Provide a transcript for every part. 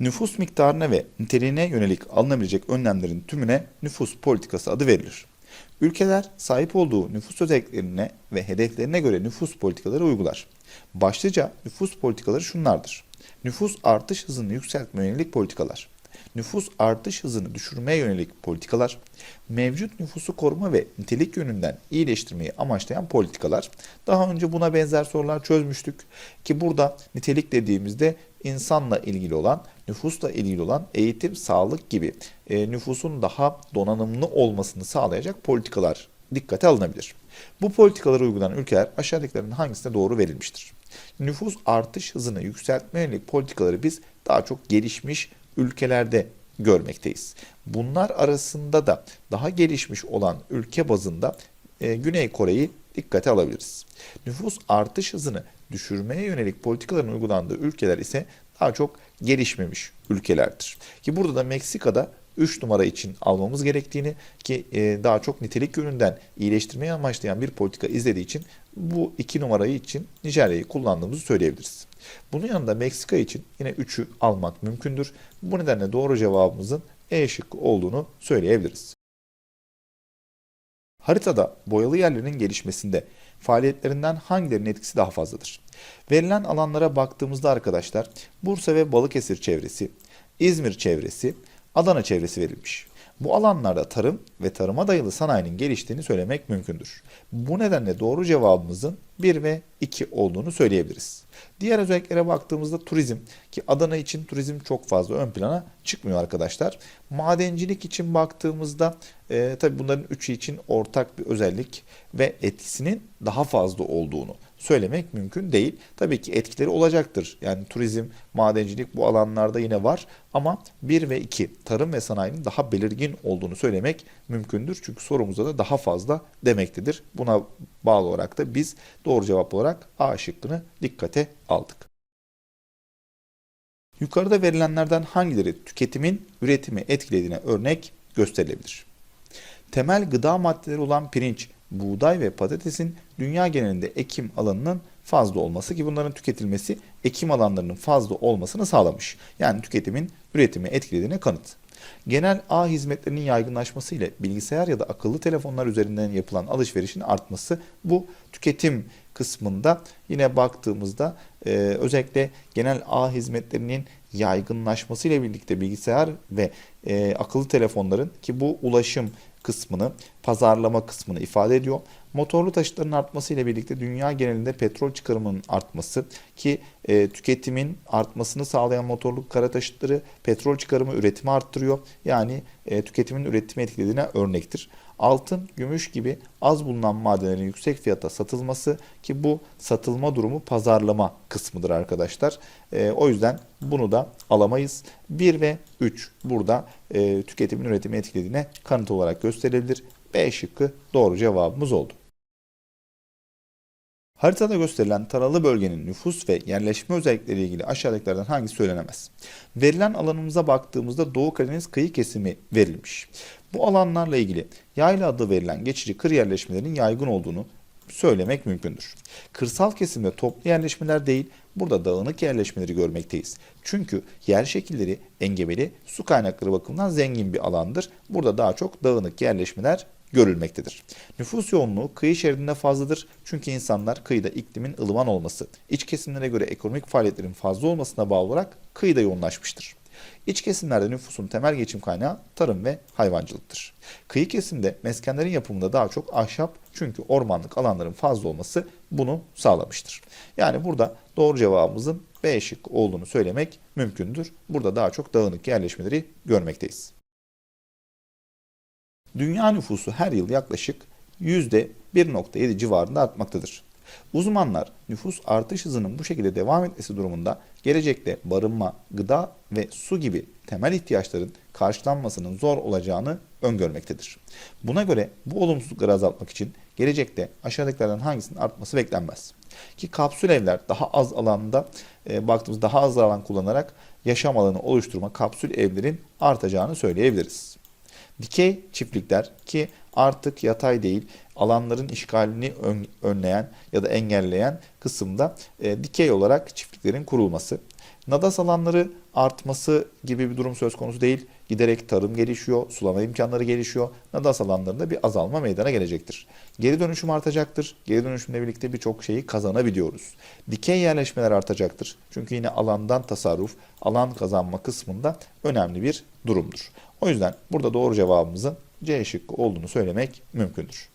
Nüfus miktarına ve niteliğine yönelik alınabilecek önlemlerin tümüne nüfus politikası adı verilir. Ülkeler sahip olduğu nüfus özelliklerine ve hedeflerine göre nüfus politikaları uygular. Başlıca nüfus politikaları şunlardır. Nüfus artış hızını yükseltme yönelik politikalar. Nüfus artış hızını düşürmeye yönelik politikalar, mevcut nüfusu koruma ve nitelik yönünden iyileştirmeyi amaçlayan politikalar. Daha önce buna benzer sorular çözmüştük ki burada nitelik dediğimizde insanla ilgili olan, nüfusla ilgili olan eğitim, sağlık gibi e, nüfusun daha donanımlı olmasını sağlayacak politikalar dikkate alınabilir. Bu politikaları uygulanan ülkeler aşağıdakilerin hangisine doğru verilmiştir? Nüfus artış hızını yükseltme yönelik politikaları biz daha çok gelişmiş ülkelerde görmekteyiz. Bunlar arasında da daha gelişmiş olan ülke bazında e, Güney Kore'yi dikkate alabiliriz. Nüfus artış hızını düşürmeye yönelik politikaların uygulandığı ülkeler ise daha çok gelişmemiş ülkelerdir. Ki burada da Meksika'da 3 numara için almamız gerektiğini ki e, daha çok nitelik yönünden iyileştirmeyi amaçlayan bir politika izlediği için bu 2 numarayı için Nijerya'yı kullandığımızı söyleyebiliriz. Bunun yanında Meksika için yine 3'ü almak mümkündür. Bu nedenle doğru cevabımızın E şıkkı olduğunu söyleyebiliriz. Haritada boyalı yerlerin gelişmesinde faaliyetlerinden hangilerinin etkisi daha fazladır? Verilen alanlara baktığımızda arkadaşlar Bursa ve Balıkesir çevresi, İzmir çevresi, Adana çevresi verilmiş. Bu alanlarda tarım ve tarıma dayalı sanayinin geliştiğini söylemek mümkündür. Bu nedenle doğru cevabımızın 1 ve 2 olduğunu söyleyebiliriz. Diğer özelliklere baktığımızda turizm ki Adana için turizm çok fazla ön plana çıkmıyor arkadaşlar. Madencilik için baktığımızda e, tabi bunların üçü için ortak bir özellik ve etkisinin daha fazla olduğunu söylemek mümkün değil. Tabii ki etkileri olacaktır. Yani turizm, madencilik bu alanlarda yine var ama 1 ve 2 tarım ve sanayinin daha belirgin olduğunu söylemek mümkündür. Çünkü sorumuzda da daha fazla demektedir. Buna bağlı olarak da biz doğru cevap olarak A şıkkını dikkate aldık. Yukarıda verilenlerden hangileri tüketimin üretimi etkilediğine örnek gösterilebilir? Temel gıda maddeleri olan pirinç, buğday ve patatesin dünya genelinde ekim alanının fazla olması ki bunların tüketilmesi ekim alanlarının fazla olmasını sağlamış. Yani tüketimin üretimi etkilediğine kanıt. Genel ağ hizmetlerinin yaygınlaşması ile bilgisayar ya da akıllı telefonlar üzerinden yapılan alışverişin artması bu tüketim kısmında yine baktığımızda e, özellikle genel ağ hizmetlerinin yaygınlaşması ile birlikte bilgisayar ve e, akıllı telefonların ki bu ulaşım kısmını, pazarlama kısmını ifade ediyor. Motorlu taşıtların artması ile birlikte dünya genelinde petrol çıkarımının artması ki e, tüketimin artmasını sağlayan motorlu kara taşıtları petrol çıkarımı üretimi arttırıyor. Yani e, tüketimin üretimi etkilediğine örnektir. Altın, gümüş gibi az bulunan madenlerin yüksek fiyata satılması ki bu satılma durumu pazarlama kısmıdır arkadaşlar. E, o yüzden bunu da alamayız. 1 ve 3 burada e, tüketimin üretimi etkilediğine kanıt olarak gösterilebilir. B şıkkı doğru cevabımız oldu. Haritada gösterilen taralı bölgenin nüfus ve yerleşme özellikleri ilgili aşağıdakilerden hangisi söylenemez? Verilen alanımıza baktığımızda Doğu Karadeniz kıyı kesimi verilmiş. Bu alanlarla ilgili yayla adı verilen geçici kır yerleşmelerinin yaygın olduğunu söylemek mümkündür. Kırsal kesimde toplu yerleşmeler değil, burada dağınık yerleşmeleri görmekteyiz. Çünkü yer şekilleri engebeli, su kaynakları bakımından zengin bir alandır. Burada daha çok dağınık yerleşmeler görülmektedir. Nüfus yoğunluğu kıyı şeridinde fazladır çünkü insanlar kıyıda iklimin ılıman olması, iç kesimlere göre ekonomik faaliyetlerin fazla olmasına bağlı olarak kıyıda yoğunlaşmıştır. İç kesimlerde nüfusun temel geçim kaynağı tarım ve hayvancılıktır. Kıyı kesimde meskenlerin yapımında daha çok ahşap çünkü ormanlık alanların fazla olması bunu sağlamıştır. Yani burada doğru cevabımızın B şık olduğunu söylemek mümkündür. Burada daha çok dağınık yerleşmeleri görmekteyiz. Dünya nüfusu her yıl yaklaşık %1.7 civarında artmaktadır. Uzmanlar nüfus artış hızının bu şekilde devam etmesi durumunda gelecekte barınma, gıda ve su gibi temel ihtiyaçların karşılanmasının zor olacağını öngörmektedir. Buna göre bu olumsuzlukları azaltmak için gelecekte aşağıdakilerden hangisinin artması beklenmez. Ki kapsül evler daha az alanda e, baktığımız daha az alan kullanarak yaşam alanı oluşturma kapsül evlerin artacağını söyleyebiliriz. Dikey çiftlikler ki artık yatay değil alanların işgalini ön- önleyen ya da engelleyen kısımda e, dikey olarak çiftliklerin kurulması. Nadas alanları artması gibi bir durum söz konusu değil. Giderek tarım gelişiyor, sulama imkanları gelişiyor. Nadas alanlarında bir azalma meydana gelecektir. Geri dönüşüm artacaktır. Geri dönüşümle birlikte birçok şeyi kazanabiliyoruz. Dikey yerleşmeler artacaktır. Çünkü yine alandan tasarruf, alan kazanma kısmında önemli bir durumdur. O yüzden burada doğru cevabımızın C şıkkı olduğunu söylemek mümkündür.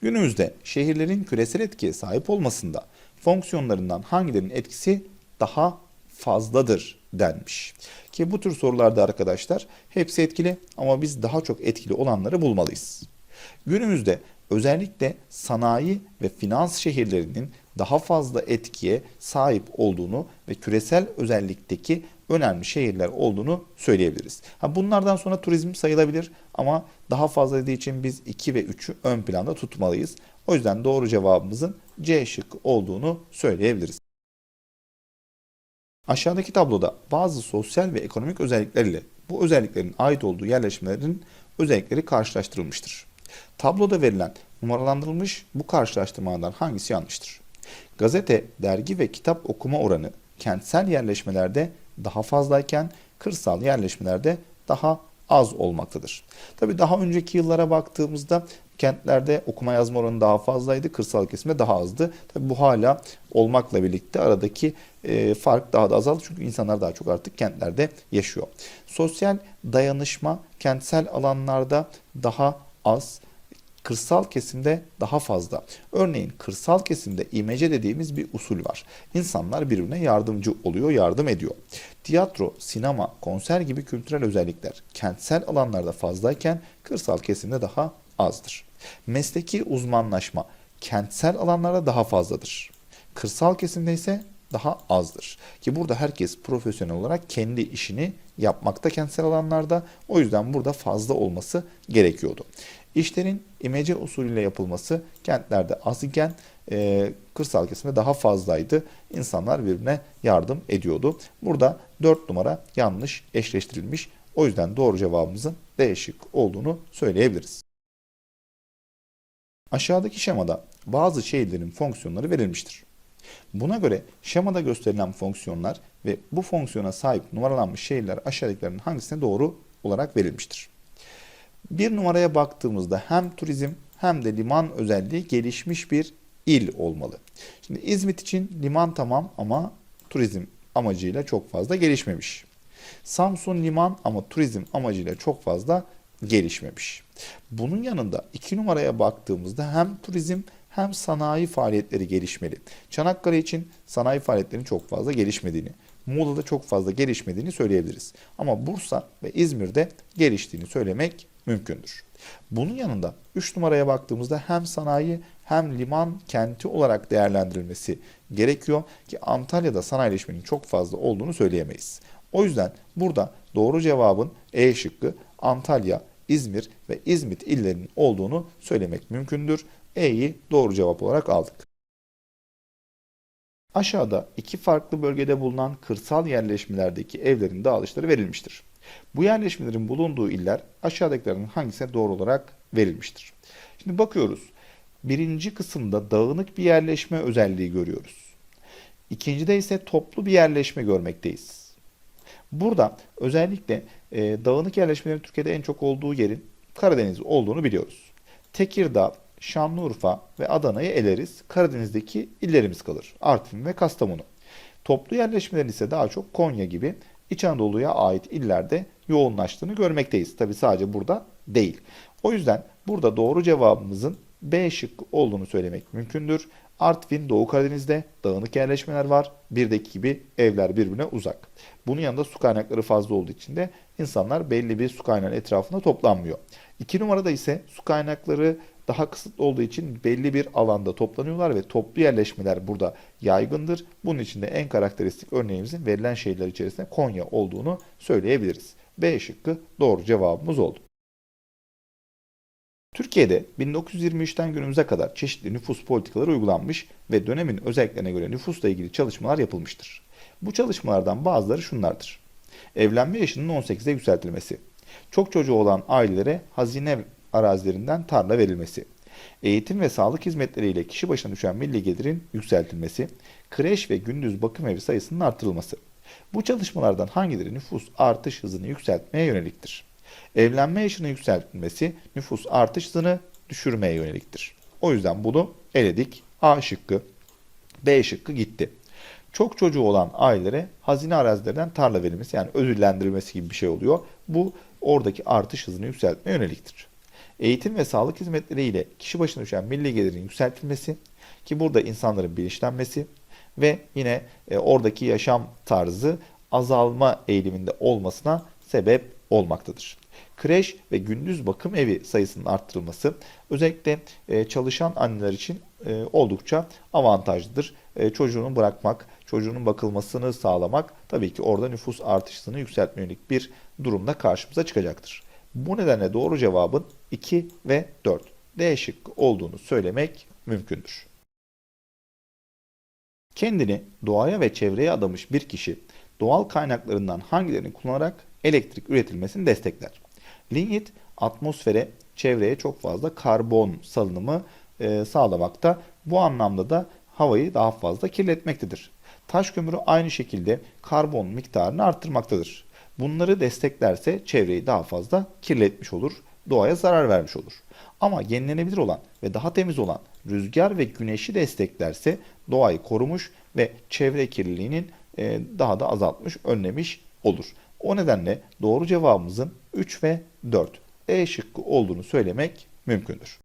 Günümüzde şehirlerin küresel etkiye sahip olmasında fonksiyonlarından hangilerinin etkisi daha fazladır denmiş. Ki bu tür sorularda arkadaşlar hepsi etkili ama biz daha çok etkili olanları bulmalıyız. Günümüzde özellikle sanayi ve finans şehirlerinin daha fazla etkiye sahip olduğunu ve küresel özellikteki önemli şehirler olduğunu söyleyebiliriz. Ha bunlardan sonra turizm sayılabilir ama daha fazla dediği için biz 2 ve 3'ü ön planda tutmalıyız. O yüzden doğru cevabımızın C şıkkı olduğunu söyleyebiliriz. Aşağıdaki tabloda bazı sosyal ve ekonomik özelliklerle bu özelliklerin ait olduğu yerleşmelerin özellikleri karşılaştırılmıştır. Tabloda verilen numaralandırılmış bu karşılaştırmalardan hangisi yanlıştır? Gazete, dergi ve kitap okuma oranı kentsel yerleşmelerde daha fazlayken kırsal yerleşmelerde daha az olmaktadır. Tabii daha önceki yıllara baktığımızda kentlerde okuma yazma oranı daha fazlaydı, kırsal kesimde daha azdı. Tabii bu hala olmakla birlikte aradaki e, fark daha da azaldı çünkü insanlar daha çok artık kentlerde yaşıyor. Sosyal dayanışma kentsel alanlarda daha az, kırsal kesimde daha fazla. Örneğin kırsal kesimde imece dediğimiz bir usul var. İnsanlar birbirine yardımcı oluyor, yardım ediyor. Tiyatro, sinema, konser gibi kültürel özellikler kentsel alanlarda fazlayken kırsal kesimde daha azdır. Mesleki uzmanlaşma kentsel alanlarda daha fazladır. Kırsal kesimde ise daha azdır. Ki burada herkes profesyonel olarak kendi işini yapmakta kentsel alanlarda. O yüzden burada fazla olması gerekiyordu. İşlerin imece usulüyle yapılması kentlerde az iken e, kırsal kesimde daha fazlaydı. İnsanlar birbirine yardım ediyordu. Burada 4 numara yanlış eşleştirilmiş. O yüzden doğru cevabımızın D şık olduğunu söyleyebiliriz. Aşağıdaki şemada bazı şehirlerin fonksiyonları verilmiştir. Buna göre şemada gösterilen fonksiyonlar ve bu fonksiyona sahip numaralanmış şehirler aşağıdakilerin hangisine doğru olarak verilmiştir. Bir numaraya baktığımızda hem turizm hem de liman özelliği gelişmiş bir il olmalı. Şimdi İzmit için liman tamam ama turizm amacıyla çok fazla gelişmemiş. Samsun liman ama turizm amacıyla çok fazla gelişmemiş. Bunun yanında iki numaraya baktığımızda hem turizm hem sanayi faaliyetleri gelişmeli. Çanakkale için sanayi faaliyetlerinin çok fazla gelişmediğini, Muğla'da çok fazla gelişmediğini söyleyebiliriz. Ama Bursa ve İzmir'de geliştiğini söylemek mümkündür. Bunun yanında 3 numaraya baktığımızda hem sanayi hem liman kenti olarak değerlendirilmesi gerekiyor ki Antalya'da sanayileşmenin çok fazla olduğunu söyleyemeyiz. O yüzden burada doğru cevabın E şıkkı Antalya, İzmir ve İzmit illerinin olduğunu söylemek mümkündür. E'yi doğru cevap olarak aldık. Aşağıda iki farklı bölgede bulunan kırsal yerleşmelerdeki evlerin dağılışları verilmiştir. Bu yerleşmelerin bulunduğu iller aşağıdakilerin hangisine doğru olarak verilmiştir. Şimdi bakıyoruz. Birinci kısımda dağınık bir yerleşme özelliği görüyoruz. İkincide ise toplu bir yerleşme görmekteyiz. Burada özellikle e, dağınık yerleşmelerin Türkiye'de en çok olduğu yerin Karadeniz olduğunu biliyoruz. Tekirdağ, Şanlıurfa ve Adana'yı eleriz. Karadeniz'deki illerimiz kalır. Artvin ve Kastamonu. Toplu yerleşmelerin ise daha çok Konya gibi İç Anadolu'ya ait illerde yoğunlaştığını görmekteyiz. Tabi sadece burada değil. O yüzden burada doğru cevabımızın B şıkkı olduğunu söylemek mümkündür. Artvin, Doğu Karadeniz'de dağınık yerleşmeler var. Birdeki gibi evler birbirine uzak. Bunun yanında su kaynakları fazla olduğu için de insanlar belli bir su kaynağı etrafında toplanmıyor. İki numarada ise su kaynakları daha kısıtlı olduğu için belli bir alanda toplanıyorlar ve toplu yerleşmeler burada yaygındır. Bunun için de en karakteristik örneğimizin verilen şehirler içerisinde Konya olduğunu söyleyebiliriz. B şıkkı doğru cevabımız oldu. Türkiye'de 1923'ten günümüze kadar çeşitli nüfus politikaları uygulanmış ve dönemin özelliklerine göre nüfusla ilgili çalışmalar yapılmıştır. Bu çalışmalardan bazıları şunlardır. Evlenme yaşının 18'e yükseltilmesi, Çok çocuğu olan ailelere hazine arazilerinden tarla verilmesi. Eğitim ve sağlık hizmetleriyle kişi başına düşen milli gelirin yükseltilmesi. Kreş ve gündüz bakım evi sayısının artırılması. Bu çalışmalardan hangileri nüfus artış hızını yükseltmeye yöneliktir? Evlenme yaşının yükseltilmesi nüfus artış hızını düşürmeye yöneliktir. O yüzden bunu eledik. A şıkkı, B şıkkı gitti. Çok çocuğu olan ailelere hazine arazilerinden tarla verilmesi yani ödüllendirilmesi gibi bir şey oluyor. Bu oradaki artış hızını yükseltmeye yöneliktir. Eğitim ve sağlık hizmetleriyle kişi başına düşen milli gelirin yükseltilmesi ki burada insanların bilinçlenmesi ve yine e, oradaki yaşam tarzı azalma eğiliminde olmasına sebep olmaktadır. Kreş ve gündüz bakım evi sayısının arttırılması özellikle e, çalışan anneler için e, oldukça avantajlıdır. E, çocuğunu bırakmak, çocuğunun bakılmasını sağlamak tabii ki orada nüfus artışını yükseltme bir durumda karşımıza çıkacaktır. Bu nedenle doğru cevabın 2 ve 4 D şıkkı olduğunu söylemek mümkündür. Kendini doğaya ve çevreye adamış bir kişi doğal kaynaklarından hangilerini kullanarak elektrik üretilmesini destekler? Lignit atmosfere, çevreye çok fazla karbon salınımı e, sağlamakta. Bu anlamda da havayı daha fazla kirletmektedir. Taş kömürü aynı şekilde karbon miktarını arttırmaktadır. Bunları desteklerse çevreyi daha fazla kirletmiş olur, doğaya zarar vermiş olur. Ama yenilenebilir olan ve daha temiz olan rüzgar ve güneşi desteklerse doğayı korumuş ve çevre kirliliğinin e, daha da azaltmış, önlemiş olur. O nedenle doğru cevabımızın 3 ve 4 E şıkkı olduğunu söylemek mümkündür.